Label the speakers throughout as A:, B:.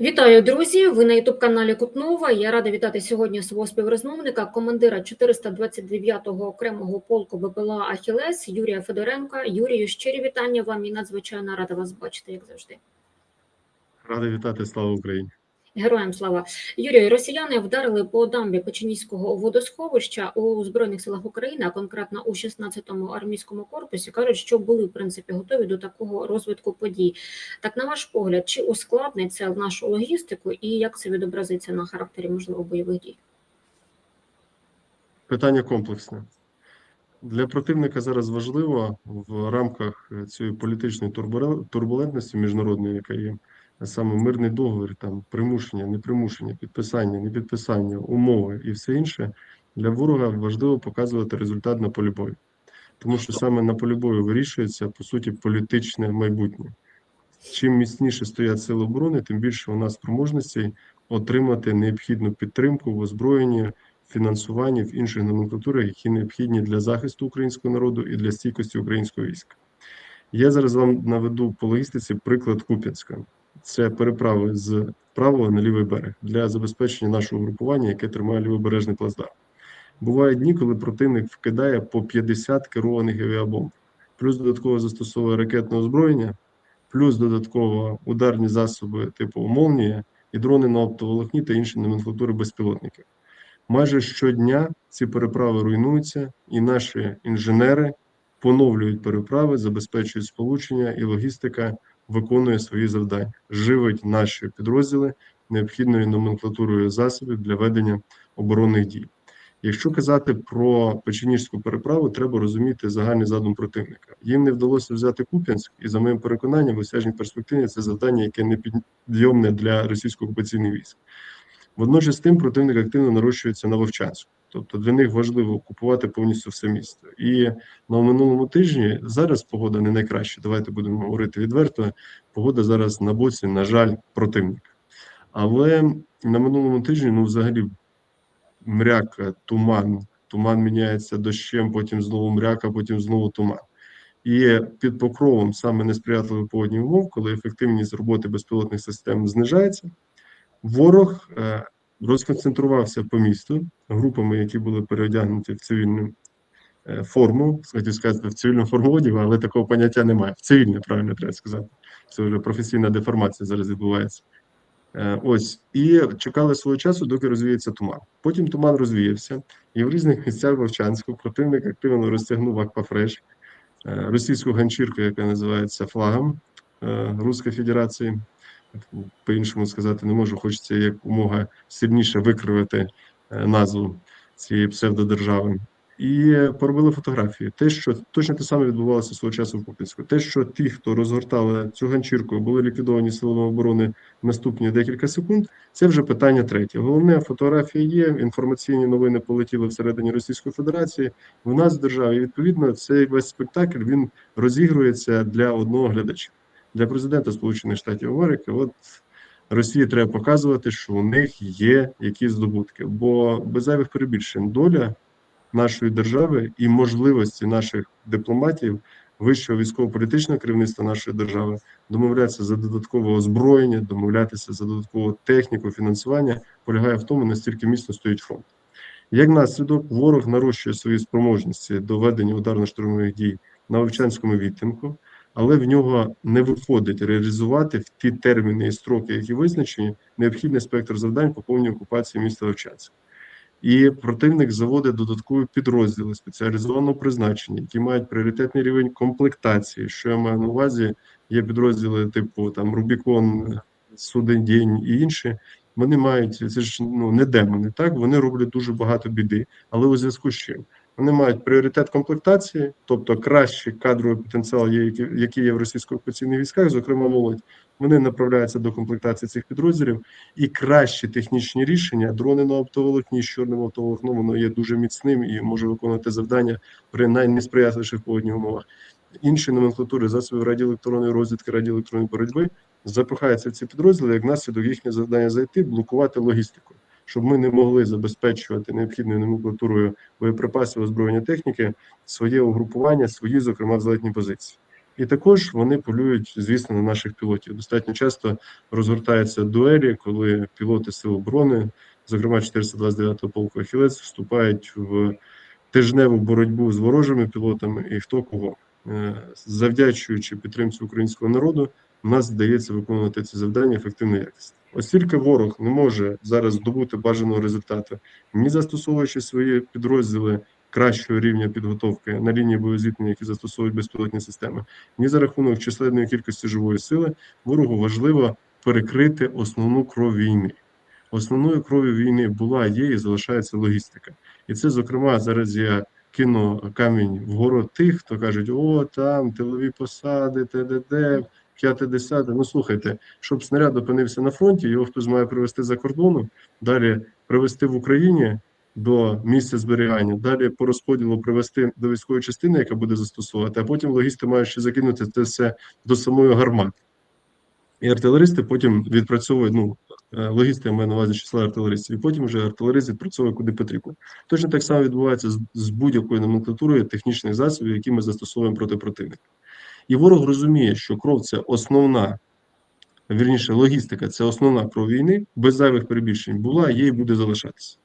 A: Вітаю, друзі! Ви на ютуб каналі Кутнова. Я рада вітати сьогодні свого співрозмовника, командира 429-го окремого полку БПЛА Ахілес Юрія Федоренка. Юрію, щирі вітання вам і надзвичайно рада вас бачити, як завжди.
B: Рада вітати, слава Україні.
A: Героям слава Юрію. Росіяни вдарили по дамбі Печеніського водосховища у збройних силах України, а конкретно у 16-му армійському корпусі. кажуть, що були в принципі готові до такого розвитку подій. Так, на ваш погляд, чи ускладнить це нашу логістику, і як це відобразиться на характері можливо бойових дій?
B: Питання комплексне. Для противника зараз важливо в рамках цієї політичної турбулентності міжнародної, яка є, саме мирний договір, там примушення, непримушення, підписання, непідписання, умови і все інше. Для ворога важливо показувати результат на полі бою. Тому що саме на полі бою вирішується по суті політичне майбутнє. Чим міцніше стоять сили оборони, тим більше у нас спроможностей отримати необхідну підтримку в озброєнні, фінансуванні в інших номенклатурах, які необхідні для захисту українського народу і для стійкості українського війська. Я зараз вам наведу по логістиці приклад Куп'янська. Це переправи з правого на лівий берег для забезпечення нашого групування, яке тримає лівобережний плацдарм. Бувають дні, коли противник вкидає по 50 керованих авіабомб, плюс додатково застосовує ракетне озброєння, плюс додатково ударні засоби типу «Молнія» і дрони на оптоволокні та інші номенклатури безпілотників. Майже щодня ці переправи руйнуються, і наші інженери поновлюють переправи, забезпечують сполучення, і логістика виконує свої завдання, живить наші підрозділи необхідною номенклатурою засобів для ведення оборонних дій. Якщо казати про Печеніжську переправу, треба розуміти загальний задум противника. Їм не вдалося взяти Куп'янськ, і за моїм переконанням, в осяжній перспективі це завдання, яке не підйомне для російсько-окупаційних військ. Водночас з тим противник активно нарощується на Вовчанську. Тобто для них важливо окупувати повністю все місто. І на минулому тижні зараз погода не найкраща. Давайте будемо говорити відверто. Погода зараз на боці, на жаль, противника. Але на минулому тижні, ну, взагалі, мряка, туман. Туман міняється дощем, потім знову мряка, потім знову туман. І під покровом саме несприятливих погодних умов, коли ефективність роботи безпілотних систем знижається, ворог е, розконцентрувався по місту групами, які були переодягнуті в цивільну е, форму, хотів сказати, в цивільну форму одягу, але такого поняття немає. В цивільне, правильно треба сказати. Це вже професійна деформація зараз відбувається. Е, Ось і чекали свого часу, доки розвіється туман. Потім туман розвіявся, і в різних місцях Вовчанську противник активно розтягнув аквафреш, е, російську ганчірку, яка називається флагом Руської Федерації. По-іншому сказати не можу. Хочеться якомога сильніше викривити е, назву цієї псевдодержави. І поробили фотографії. Те, що точно те саме відбувалося свого часу в Куп'янську. Те, що ті, хто розгортали цю ганчірку, були ліквідовані силами оборони наступні декілька секунд, це вже питання третє. Головне, фотографії є, інформаційні новини полетіли всередині Російської Федерації. В нас в державі відповідно цей весь спектакль він розігрується для одного глядача, для президента Сполучених Штатів Америки. От Росії треба показувати, що у них є якісь здобутки, бо без зайвих перебільшень доля нашої держави і можливості наших дипломатів вищого військово-політичного керівництва нашої держави домовлятися за додаткове озброєння, домовлятися за додаткову техніку, фінансування полягає в тому, настільки міцно стоїть фронт. Як наслідок, ворог нарощує свої спроможності до ведення ударно-штурмових дій на Вовчанському відтинку, але в нього не виходить реалізувати в ті терміни і строки, які визначені, необхідний спектр завдань по повній окупації міста Вовчанська. І противник заводить додаткові підрозділи спеціалізованого призначення, які мають пріоритетний рівень комплектації. Що я маю на увазі, є підрозділи типу там Рубікон, Суден День і інші. Вони мають це ж ну не демони, так вони роблять дуже багато біди, але у зв'язку з чим вони мають пріоритет комплектації, тобто кращий кадровий потенціал, є який- є в російсько-окупаційних військах, зокрема молодь. Вони направляються до комплектації цих підрозділів, і кращі технічні рішення дрони на оптоволокні з чорним оптоволокном, воно є дуже міцним і може виконувати завдання при найнесприятливіших погодних умовах. Інші номенклатури засобів радіоелектронної розвідки, радіоелектронної боротьби запихаються в ці підрозділи, як наслідок їхнє завдання зайти, блокувати логістику, щоб ми не могли забезпечувати необхідною номенклатурою боєприпасів, озброєння техніки, своє угрупування, свої, зокрема, взлетні позиції. І також вони полюють, звісно, на наших пілотів. Достатньо часто розгортаються дуелі, коли пілоти Сил оборони, зокрема 429-го полку Ахілець, вступають в тижневу боротьбу з ворожими пілотами і хто кого. Е, Завдячуючи підтримці українського народу, нас вдається виконувати ці завдання ефективно якісно. Оскільки ворог не може зараз здобути бажаного результату, ні застосовуючи свої підрозділи кращого рівня підготовки на лінії боєзіткнення, які застосовують безпілотні системи, ні за рахунок численної кількості живої сили, ворогу важливо перекрити основну кров війни. Основною кров'ю війни була, є і залишається логістика. І це, зокрема, зараз я кину камінь вгору тих, хто кажуть, о, там тилові посади, ТДД, п'яте, десяте. Ну слухайте, щоб снаряд опинився на фронті, його хтось має привезти за кордону, далі привезти в Україні до місця зберігання, далі по розподілу привезти до військової частини, яка буде застосовувати, а потім логісти мають ще закинути це все до самої гармати. І артилеристи потім відпрацьовують, ну, е, логісти я маю на увазі числа артилеристів, і потім вже артилерист відпрацьовує куди потрібно. Точно так само відбувається з, з будь-якою номенклатурою технічних засобів, які ми застосовуємо проти противника. І ворог розуміє, що кров це основна, вірніше, логістика це основна кров війни, без зайвих перебільшень була, є і буде залишатися.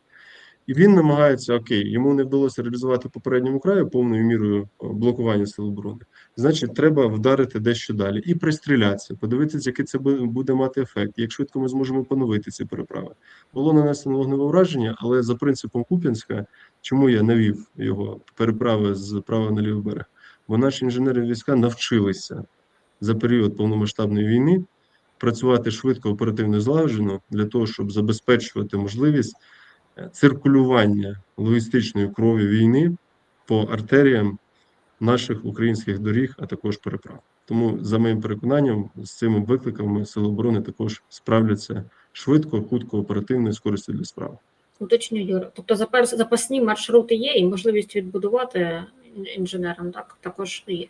B: І він намагається, окей, йому не вдалося реалізувати попередньому краю повною мірою блокування сил оборони. Значить, треба вдарити дещо далі і пристрілятися, подивитися, який це буде мати ефект, як швидко ми зможемо поновити ці переправи. Було нанесено вогневе враження, але за принципом Куп'янська, чому я навів його переправи з правого на лівий берег? Бо наші інженери війська навчилися за період повномасштабної війни працювати швидко, оперативно злагоджено для того, щоб забезпечувати можливість е, циркулювання логістичної крові війни по артеріям наших українських доріг, а також переправ. Тому, за моїм переконанням, з цими викликами Сили оборони також справляться швидко, хутко, оперативно і з для справи.
A: Уточню, Юра. Тобто запас- запасні маршрути є, і можливість відбудувати ін- інженерам так також є.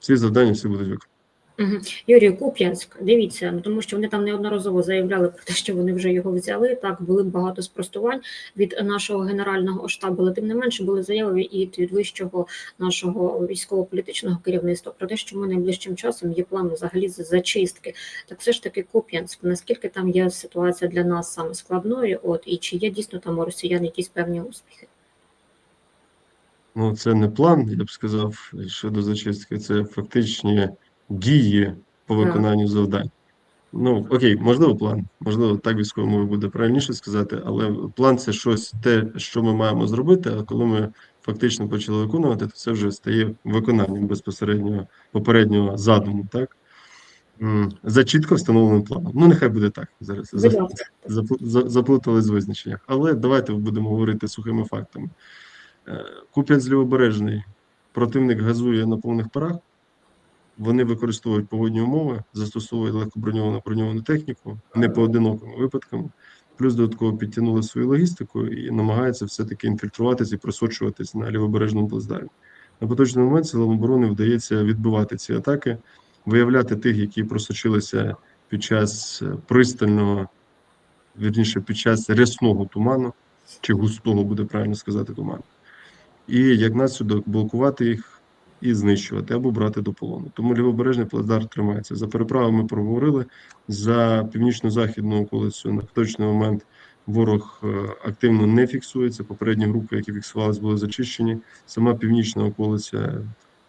B: Всі завдання всі будуть виконані.
A: Угу. Юрій Куп'янськ, дивіться, ну тому що вони там неодноразово заявляли про те, що вони вже його взяли. Так були багато спростувань від нашого генерального штабу, але тим не менше були заяви і від вищого нашого військово-політичного керівництва про те, що ми найближчим часом є план взагалі зачистки. Так все ж таки Куп'янськ, наскільки там є ситуація для нас саме складною? От і чи є дійсно там у росіян якісь певні успіхи?
B: Ну, це не план, я б сказав, щодо зачистки, це фактичні дії по виконанню завдань. Ну, окей, можливо, план. Можливо, так військовою мовою буде правильніше сказати, але план це щось те, що ми маємо зробити. А коли ми фактично почали виконувати, то це вже стає виконанням безпосереднього попереднього задуму, так? За чітко встановленим планом. Ну, нехай буде так. Зараз
A: Будь
B: за-
A: ласка.
B: запл- за- заплутались в визначеннях. Але давайте будемо говорити сухими фактами. Е, Куп'янськ лівобережний противник газує на повних парах. Вони використовують погодні умови, застосовують легкоброньовану броньовану техніку непоодинокими випадками. Плюс додатково підтягнули свою логістику і намагаються все-таки інфільтруватися і просочуватись на лівобережному плацдармі. На поточний момент силам оборони вдається відбивати ці атаки, виявляти тих, які просочилися під час е, пристального, вірніше, під час рясного туману, чи густого буде правильно сказати туману. І як наслідок блокувати їх і знищувати або брати до полону. Тому лівобережний плацдарм тримається. За переправами проговорили. За північно-західну околицю на точний момент ворог е, активно не фіксується. Попередні групи, які фіксувалися, були зачищені. Сама північна околиця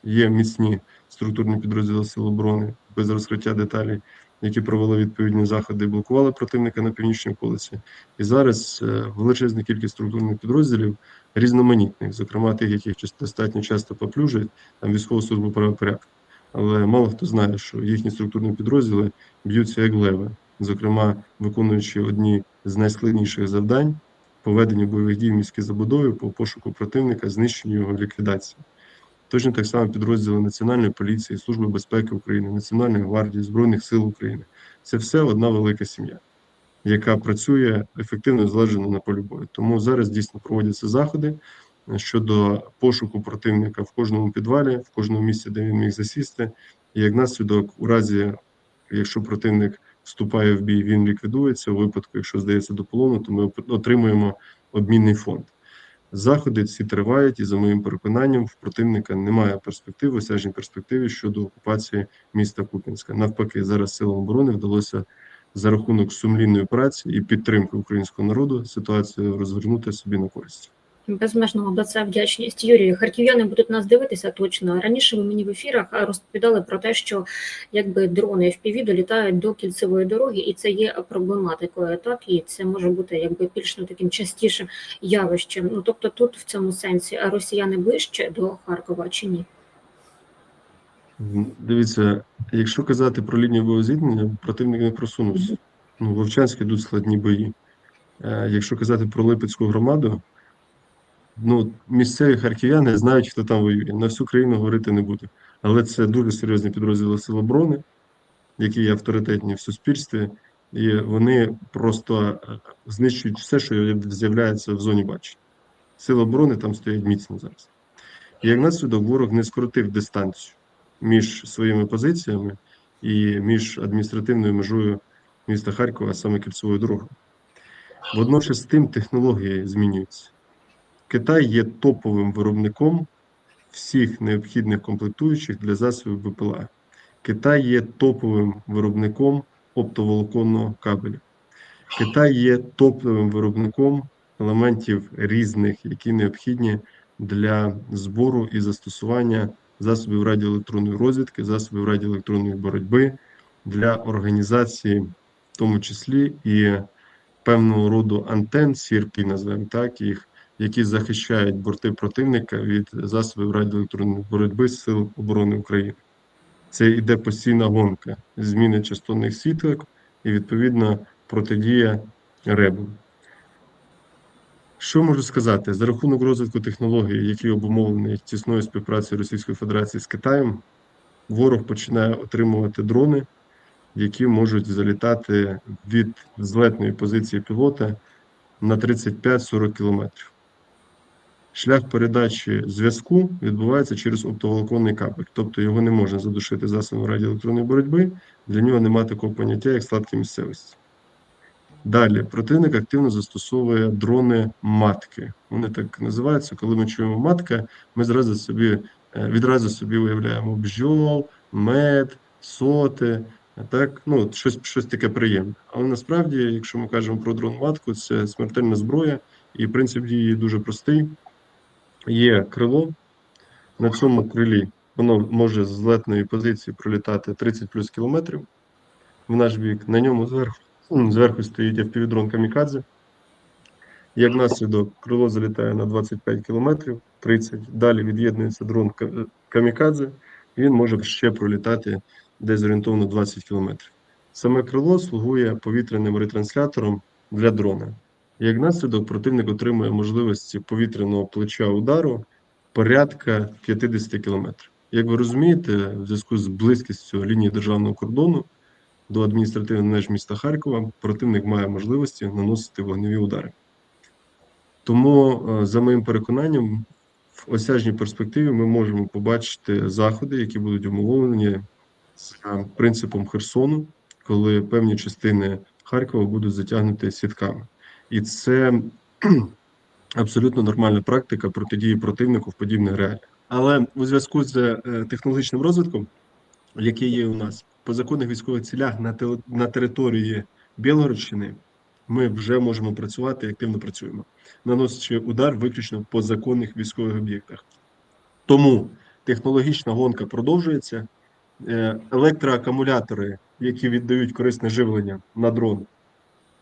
B: є міцні структурні підрозділи Сил оборони без розкриття деталей, які провели відповідні заходи, блокували противника на північній околиці. І зараз е, величезна кількість структурних підрозділів різноманітних, зокрема тих, яких достатньо часто поплюжують, там військову службу правопорядку. Але мало хто знає, що їхні структурні підрозділи б'ються як леви, зокрема виконуючи одні з найскладніших завдань по веденню бойових дій в міській забудові, по пошуку противника, знищенню його ліквідації. Точно так само підрозділи Національної поліції, Служби безпеки України, Національної гвардії, Збройних сил України. Це все одна велика сім'я, яка працює ефективно і злагоджено на полі бою. Тому зараз дійсно проводяться заходи щодо пошуку противника в кожному підвалі, в кожному місці, де він міг засісти. І як наслідок, у разі, якщо противник вступає в бій, він ліквідується. У випадку, якщо здається до полону, то ми отримуємо обмінний фонд. Заходи ці тривають, і за моїм переконанням, в противника немає перспектив, осяжній перспективи щодо окупації міста Куп'янська. Навпаки, зараз силам оборони вдалося за рахунок сумлінної праці і підтримки українського народу ситуацію розвернути собі на користь.
A: Безмежно за це вдячність. Юрію, харків'яни будуть нас дивитися точно. Раніше ви мені в ефірах розповідали про те, що якби дрони FPV долітають до кільцевої дороги, і це є проблематикою. Так і це може бути якби більш ну, таким частішим явищем. Ну тобто, тут в цьому сенсі росіяни ближче до Харкова чи ні?
B: Дивіться, якщо казати про лінію бойового зіткнення, противник не просунувся. Ну, в Вовчанськ йдуть складні бої. Е, Якщо казати про Липецьку громаду, ну, місцеві харків'яни знають, хто там воює. На всю країну говорити не буду. Але це дуже серйозні підрозділи Сил оборони, які є авторитетні в суспільстві, і вони просто е, знищують все, що з'являється в зоні бачення. Сили оборони там стоять міцно зараз. І як наслідок ворог не скоротив дистанцію між своїми позиціями і між адміністративною межою міста Харкова, а саме кільцевою дорогою. Водночас з тим технології змінюються. Китай є топовим виробником всіх необхідних комплектуючих для засобів БПЛА. Китай є топовим виробником оптоволоконного кабелю. Китай є топовим виробником елементів різних, які необхідні для збору і застосування засобів радіоелектронної розвідки, засобів радіоелектронної боротьби для організації, в тому числі і певного роду антен, CRP, називаємо так їх, які захищають борти противника від засобів радіоелектронної боротьби Сил оборони України. Це йде постійна гонка зміни частотних світок і відповідно протидія ребу. Що можу сказати? За рахунок розвитку технологій, які обумовлені тісною співпрацею Російської Федерації з Китаєм, ворог починає отримувати дрони, які можуть залітати від злетної позиції пілота на 35-40 кілометрів. Шлях передачі зв'язку відбувається через оптоволоконний кабель, тобто його не можна задушити засобом радіоелектронної боротьби, для нього немає такого поняття, як сладкі місцевості. Далі противник активно застосовує дрони матки. Вони так називаються. Коли ми чуємо матка, ми зразу собі е, відразу собі уявляємо бджол, мед, соти. Так, ну щось щось таке приємне. Але насправді, якщо ми кажемо про дрон матку, це смертельна зброя, і принцип дії дуже простий. Є крило. На цьому крилі воно може з злетної позиції пролітати 30 плюс кілометрів в наш бік. На ньому зверху Зверху стоїть FPV-дрон Камікадзе. Як наслідок, крило залітає на 25 кілометрів, 30. Далі від'єднується дрон Камікадзе, він може ще пролітати десь орієнтовно 20 кілометрів. Саме крило слугує повітряним ретранслятором для дрона. Як наслідок, противник отримує можливості повітряного плеча удару порядка 50 кілометрів. Як ви розумієте, в зв'язку з близькістю лінії державного кордону до адміністративних меж міста Харкова, противник має можливості наносити вогневі удари. Тому, е, за моїм переконанням, в осяжній перспективі ми можемо побачити заходи, які будуть умовлені за принципом Херсону, коли певні частини Харкова будуть затягнуті сітками. І це абсолютно нормальна практика протидії противнику в подібних реаліях. Але у зв'язку з е, технологічним розвитком, який є у нас, по законних військових цілях на на території Білгородщини ми вже можемо працювати активно працюємо, наносячи удар виключно по законних військових об'єктах. Тому технологічна гонка продовжується. Е, Електроакумулятори, які віддають корисне живлення на дрон,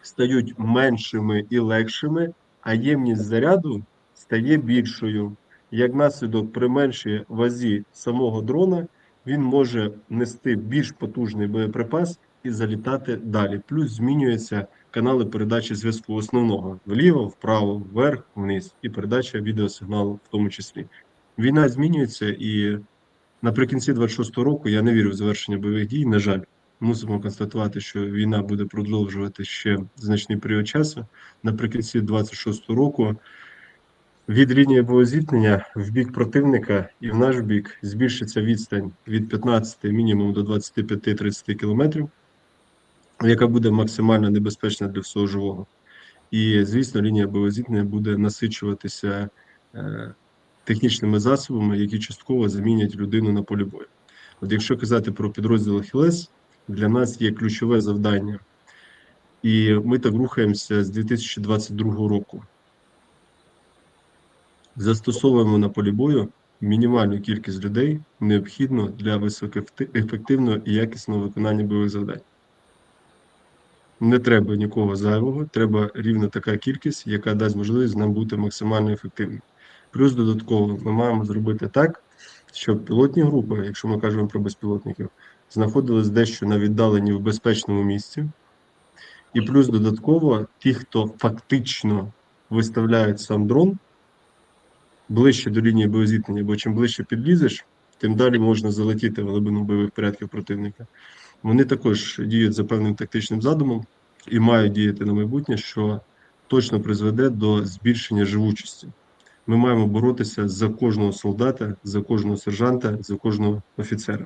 B: стають меншими і легшими, а ємність заряду стає більшою. Як наслідок, при меншій вазі самого дрона він може нести більш потужний боєприпас і залітати далі. Плюс змінюються канали передачі зв'язку основного вліво, вправо, вверх, вниз, і передача відеосигналу в тому числі. Війна змінюється, і наприкінці 26-го року я не вірю в завершення бойових дій. На жаль, мусимо констатувати, що війна буде продовжувати ще значний період часу. Наприкінці 26-го року від лінії боєзіткнення в бік противника і в наш бік збільшиться відстань від 15 мінімум до 25-30 кілометрів, яка буде максимально небезпечна для всього живого. І, звісно, лінія боєзіткнення буде насичуватися е, технічними засобами, які частково замінять людину на полі бою. От якщо казати про підрозділ Ахілес, для нас є ключове завдання, і ми так рухаємося з 2022 року. Застосовуємо на полі бою мінімальну кількість людей необхідно для високоефективного і якісного виконання бойових завдань. Не треба нікого зайвого, треба рівно така кількість, яка дасть можливість нам бути максимально ефективним. Плюс додатково ми маємо зробити так, щоб пілотні групи, якщо ми кажемо про безпілотників, знаходились дещо на віддаленні в безпечному місці. І плюс додатково ті, хто фактично виставляють сам дрон ближче до лінії боєзіткнення, бо чим ближче підлізеш, тим далі можна залетіти в глибину бойових порядків противника. Вони також діють за певним тактичним задумом і мають діяти на майбутнє, що точно призведе до збільшення живучості. Ми маємо боротися за кожного солдата, за кожного сержанта, за кожного офіцера.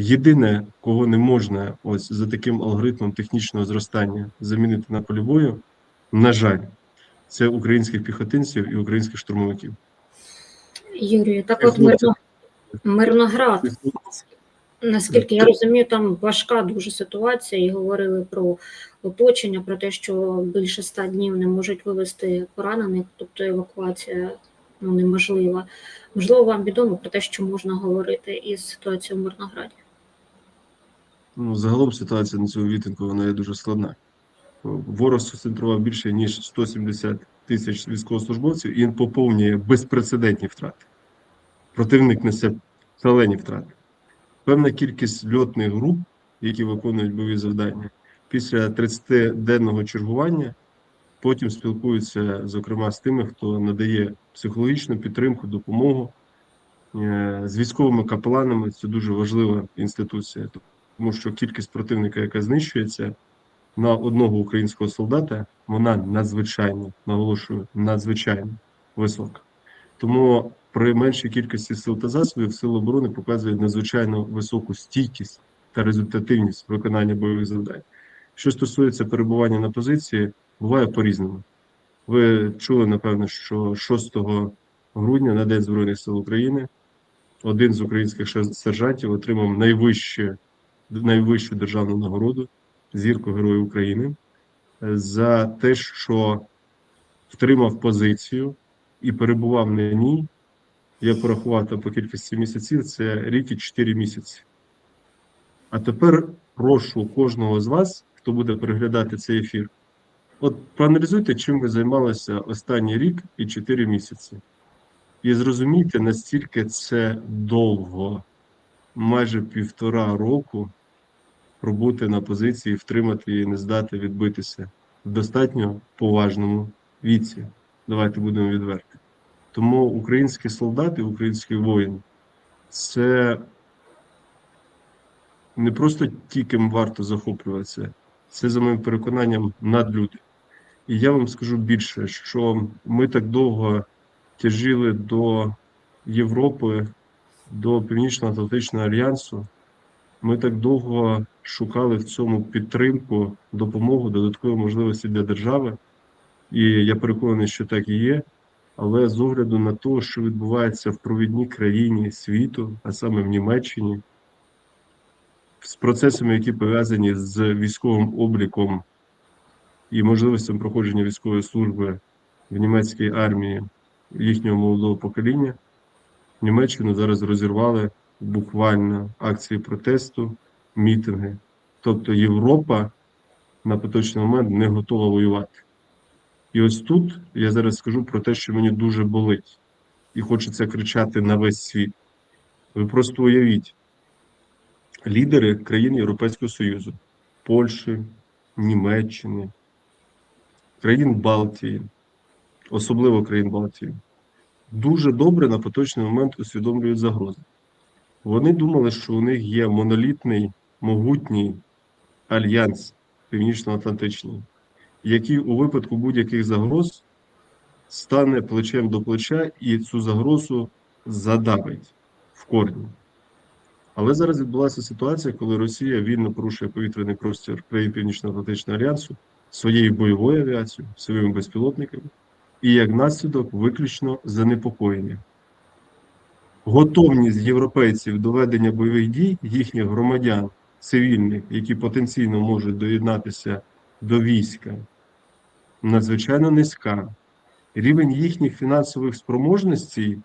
B: Єдине, кого не можна ось за таким алгоритмом технічного зростання замінити на полі бою, на жаль, це українських піхотинців і українських штурмовиків.
A: Юрію, так от мирно, Мирноград, наскільки я розумію, там важка дуже ситуація, і говорили про оточення, про те, що більше ста днів не можуть вивезти поранених, тобто евакуація ну, неможлива. Можливо, вам відомо про те, що можна говорити із ситуацією в Мирнограді.
B: Ну, загалом ситуація на цьому відтинку вона є дуже складна. Ворог сконцентрував більше ніж 170 тисяч військовослужбовців і він поповнює безпрецедентні втрати. Противник несе шалені втрати. Певна кількість льотних груп, які виконують бойові завдання, після 30-денного чергування потім спілкуються, зокрема, з тими, хто надає психологічну підтримку, допомогу. Е, З військовими капеланами це дуже важлива інституція, тому що кількість противника, яка знищується на одного українського солдата, вона надзвичайно, наголошую, надзвичайно висока. Тому при меншій кількості сил та засобів сили оборони показують надзвичайно високу стійкість та результативність виконання бойових завдань. Що стосується перебування на позиції, буває по-різному. Ви чули, напевно, що 6 грудня на День Збройних сил України один з українських сержантів отримав найвище, найвищу державну нагороду зірку Героя України е, за те, що втримав позицію і перебував на ній. Я порахував по кількості місяців, це рік і 4 місяці. А тепер прошу кожного з вас, хто буде переглядати цей ефір, от проаналізуйте, чим ви займалися останній рік і 4 місяці. І зрозумійте, настільки це довго, майже півтора року пробути на позиції, втримати її, не здати, відбитися в достатньо поважному віці. Давайте будемо відверті. Тому український солдат і український воїн це не просто ті, ким варто захоплюватися, це за моїм переконанням надлюди. І я вам скажу більше, що ми так довго тяжіли до Європи, до Північно-Атлантичного альянсу. Ми так довго шукали в цьому підтримку, допомогу, додаткові можливості для держави. І я переконаний, що так і є. Але з огляду на те, що відбувається в провідній країні світу, а саме в Німеччині, з процесами, які пов'язані з військовим обліком і можливостям проходження військової служби в німецькій армії їхнього молодого покоління, Німеччину зараз розірвали буквально акції протесту, мітинги. Тобто Європа на поточний момент не готова воювати. І ось тут я зараз скажу про те, що мені дуже болить, і хочеться кричати на весь світ. Ви просто уявіть, лідери країн Європейського Союзу, Польщі, Німеччини, країн Балтії, особливо країн Балтії, дуже добре на поточний момент усвідомлюють загрози. Вони думали, що у них є монолітний, могутній альянс Північно-Атлантичний, який у випадку будь-яких загроз стане плечем до плеча і цю загрозу задавить в корні. Але зараз відбулася ситуація, коли Росія вільно порушує повітряний простір країн Північно-Атлантичного альянсу, своєю бойовою авіацією, своїми безпілотниками, і як наслідок виключно занепокоєння. Готовність європейців до ведення бойових дій їхніх громадян цивільних, які потенційно можуть доєднатися до війська, надзвичайно низька. Рівень їхніх фінансових спроможностей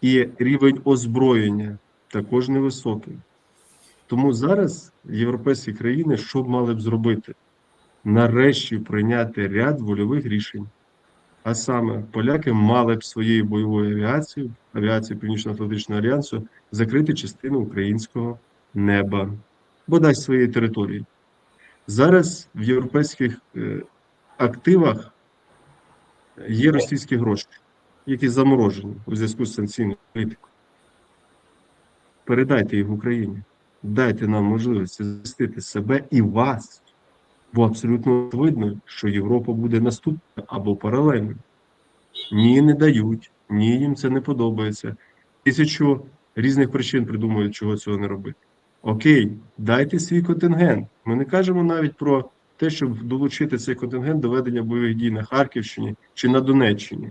B: і рівень озброєння також невисокий. Тому зараз європейські країни що б мали б зробити? Нарешті прийняти ряд вольових рішень. А саме, поляки мали б своєю бойовою авіацією, авіацією Північно-Атлантичного альянсу, закрити частину українського неба, бодай своєї території. Зараз в європейських е, активах є російські гроші, які заморожені у зв'язку з санкційною політикою. Передайте їх Україні. Дайте нам можливість захистити себе і вас. Бо абсолютно видно, що Європа буде наступна або паралельно. Ні, не дають, ні, їм це не подобається. Тисячу різних причин придумують, чого цього не робити. Окей, дайте свій контингент. Ми не кажемо навіть про те, щоб долучити цей контингент до ведення бойових дій на Харківщині чи на Донеччині,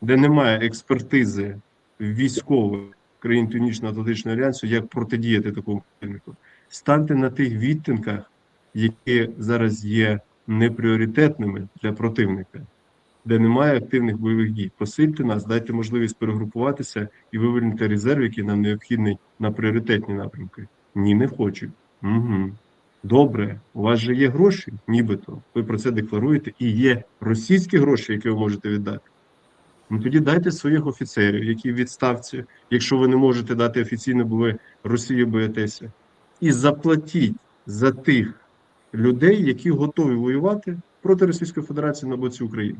B: де немає експертизи військових країн Північно-Атлантичного альянсу, як протидіяти такому противнику. Станьте на тих відтинках, які зараз є непріоритетними для противника, де немає активних бойових дій. Посильте нас, дайте можливість перегрупуватися і вивільнити резерв, який нам необхідний на пріоритетні напрямки. Ні, не хочуть. Угу. Добре, у вас же є гроші, нібито. Ви про це декларуєте, і є російські гроші, які ви можете віддати. Ну тоді дайте своїх офіцерів, які в відставці, якщо ви не можете дати офіційно, бо ви Росію боїтеся, і заплатіть за тих людей, які готові воювати проти Російської Федерації на боці України.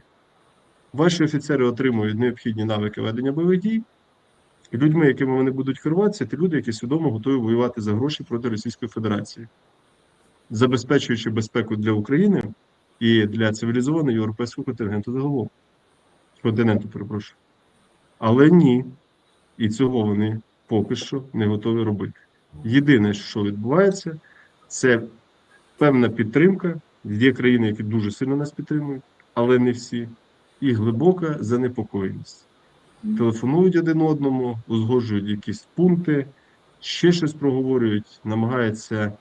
B: Ваші офіцери отримують необхідні навики ведення бойових дій, і людьми, якими вони будуть керуватися, ті люди, які свідомо готові воювати за гроші проти Російської Федерації, забезпечуючи безпеку для України і для цивілізованого європейського континенту загалом. Континенту, перепрошую. Але ні. І цього вони поки що не готові робити. Єдине, що відбувається, це певна підтримка. Є країни, які дуже сильно нас підтримують, але не всі. І глибока занепокоєність. Телефонують один одному, узгоджують якісь пункти, ще щось проговорюють, намагаються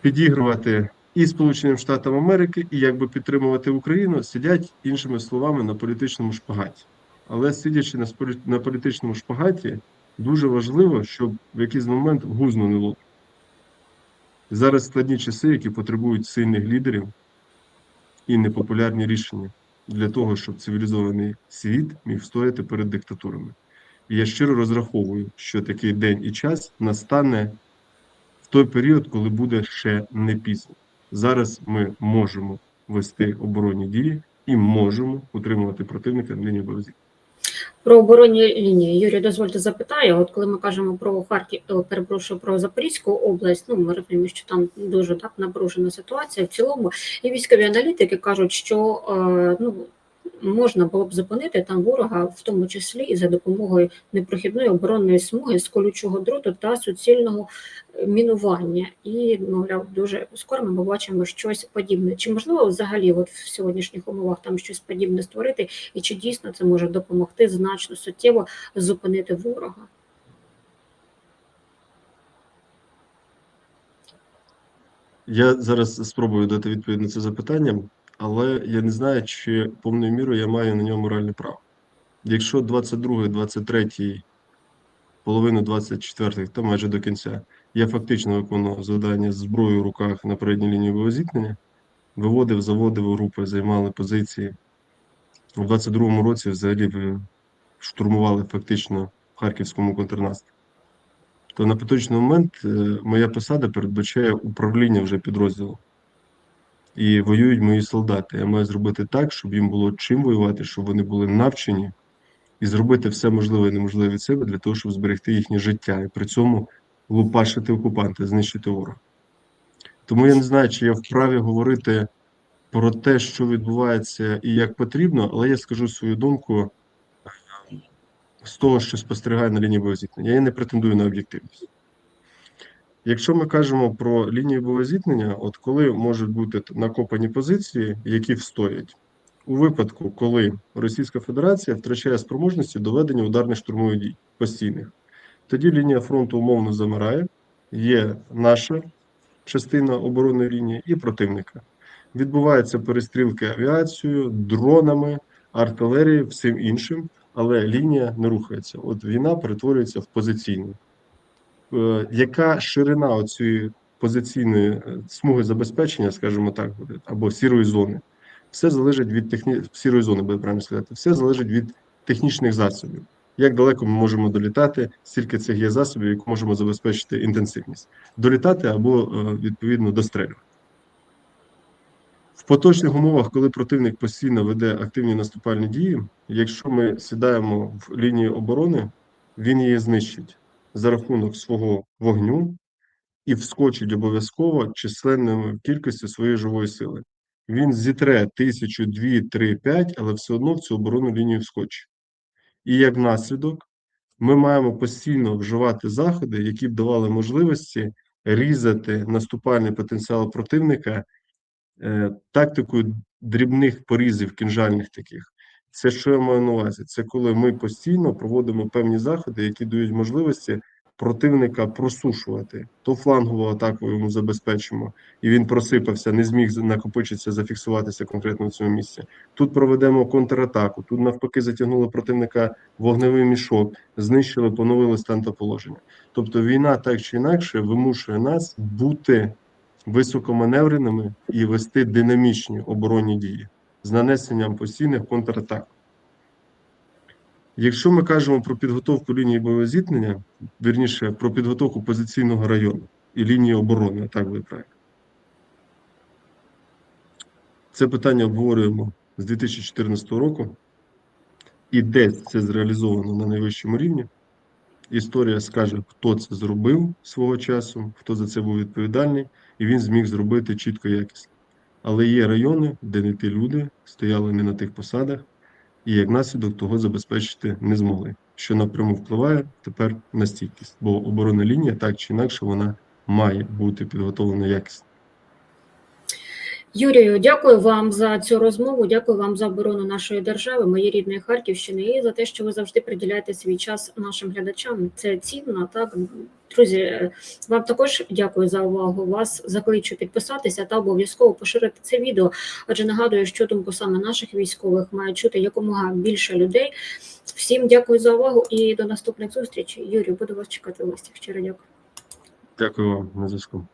B: підігрувати і Сполученим Штатам Америки, і якби підтримувати Україну, сидять іншими словами на політичному шпагаті. Але сидячи на політичному шпагаті, дуже важливо, щоб в якийсь момент гузно не лопнуло. Зараз складні часи, які потребують сильних лідерів і непопулярні рішення для того, щоб цивілізований світ міг стояти перед диктатурами. І я щиро розраховую, що такий день і час настане в той період, коли буде ще не пізно. Зараз ми можемо вести оборонні дії і можемо утримувати противника на лінії бойових.
A: Про оборонні лінії Юрій, дозвольте запитаю. От коли ми кажемо про Харків, е, перепрошую про Запорізьку область, ну ми розуміємо, що там дуже так напружена ситуація в цілому. І військові аналітики кажуть, що е, ну можна було б зупинити там ворога, в тому числі і за допомогою непрохідної оборонної смуги з колючого дроту та суцільного е, мінування. І мовляв, дуже скоро ми побачимо щось подібне. Чи можливо взагалі, от в сьогоднішніх умовах там щось подібне створити, і чи дійсно це може допомогти значно суттєво зупинити ворога?
B: Я зараз спробую дати відповідь на це запитання, але я не знаю, чи повною мірою я маю на нього моральне право. Якщо 22, 23, половину 24, то майже до кінця, я фактично виконував завдання з зброєю в руках на передній лінії бойового зіткнення, виводив, заводив групи, займали позиції. У 22-му році взагалі штурмували фактично в Харківському контрнаступі. То на поточний момент е, моя посада передбачає управління вже підрозділом. І воюють мої солдати. Я маю зробити так, щоб їм було чим воювати, щоб вони були навчені, і зробити все можливе і неможливе від себе для того, щоб зберегти їхнє життя, і при цьому лупашити окупанта, знищити ворога. Тому я не знаю, чи я вправі говорити про те, що відбувається і як потрібно, але я скажу свою думку з того, що спостерігаю на лінії бойового зіткнення. Я не претендую на об'єктивність. Якщо ми кажемо про лінію бойового зіткнення, от коли можуть бути накопані позиції, які встоять, у випадку, коли Російська Федерація втрачає спроможності до ведення ударних штурмових дій постійних, тоді лінія фронту умовно замирає, є наша частина оборонної лінії і противника. Відбуваються перестрілки авіацією, дронами, артилерією, всім іншим, але лінія не рухається. От війна перетворюється в позиційну. Е, Яка ширина цієї позиційної е, смуги забезпечення, скажімо так, або сірої зони? Все залежить від техні... сірої зони, буде правильно сказати, все залежить від технічних засобів. Як далеко ми можемо долітати, скільки цих є засобів, які можемо забезпечити інтенсивність, долітати або е, відповідно дострелювати. В поточних умовах, коли противник постійно веде активні наступальні дії, якщо ми сідаємо в лінію оборони, він її знищить за рахунок свого вогню і вскочить обов'язково численною кількістю своєї живої сили. Він зітре тисячу, дві, три, п'ять, але все одно в цю оборонну лінію вскочить. І як наслідок, ми маємо постійно вживати заходи, які б давали можливості різати наступальний потенціал противника е, тактикою дрібних порізів, кінжальних таких. Це що я маю на увазі? Це коли ми постійно проводимо певні заходи, які дають можливості противника просушувати. То флангову атаку йому забезпечимо, і він просипався, не зміг накопичитися, зафіксуватися конкретно в цьому місці. Тут проведемо контратаку, тут навпаки затягнули противника вогневий мішок, знищили, поновили стан та положення. Тобто війна так чи інакше вимушує нас бути високоманевреними і вести динамічні оборонні дії з нанесенням постійних контратак. Якщо ми кажемо про підготовку лінії бойового зіткнення, вірніше про підготовку позиційного району і лінії оборони, так буде правильно. Це питання обговорюємо з 2014 року, і десь це зреалізовано на найвищому рівні. Історія скаже, хто це зробив свого часу, хто за це був відповідальний, і він зміг зробити чітко якісно. Але є райони, де не ті люди стояли не на тих посадах, і як наслідок того забезпечити не змогли, що напряму впливає тепер на стійкість, бо оборонна лінія так чи інакше вона має бути підготовлена якісно.
A: Юрію, дякую вам за цю розмову. Дякую вам за оборону нашої держави, моєї рідної Харківщини, і за те, що ви завжди приділяєте свій час нашим глядачам. Це цінно. Так, друзі, вам також дякую за увагу. Вас закличу підписатися та обов'язково поширити це відео. Адже нагадую, що думку саме наших військових має чути якомога більше людей. Всім дякую за увагу і до наступних зустрічей. Юрію, буду вас чекати в гостях. Щиро дякую.
B: Дякую вам на зв'язку.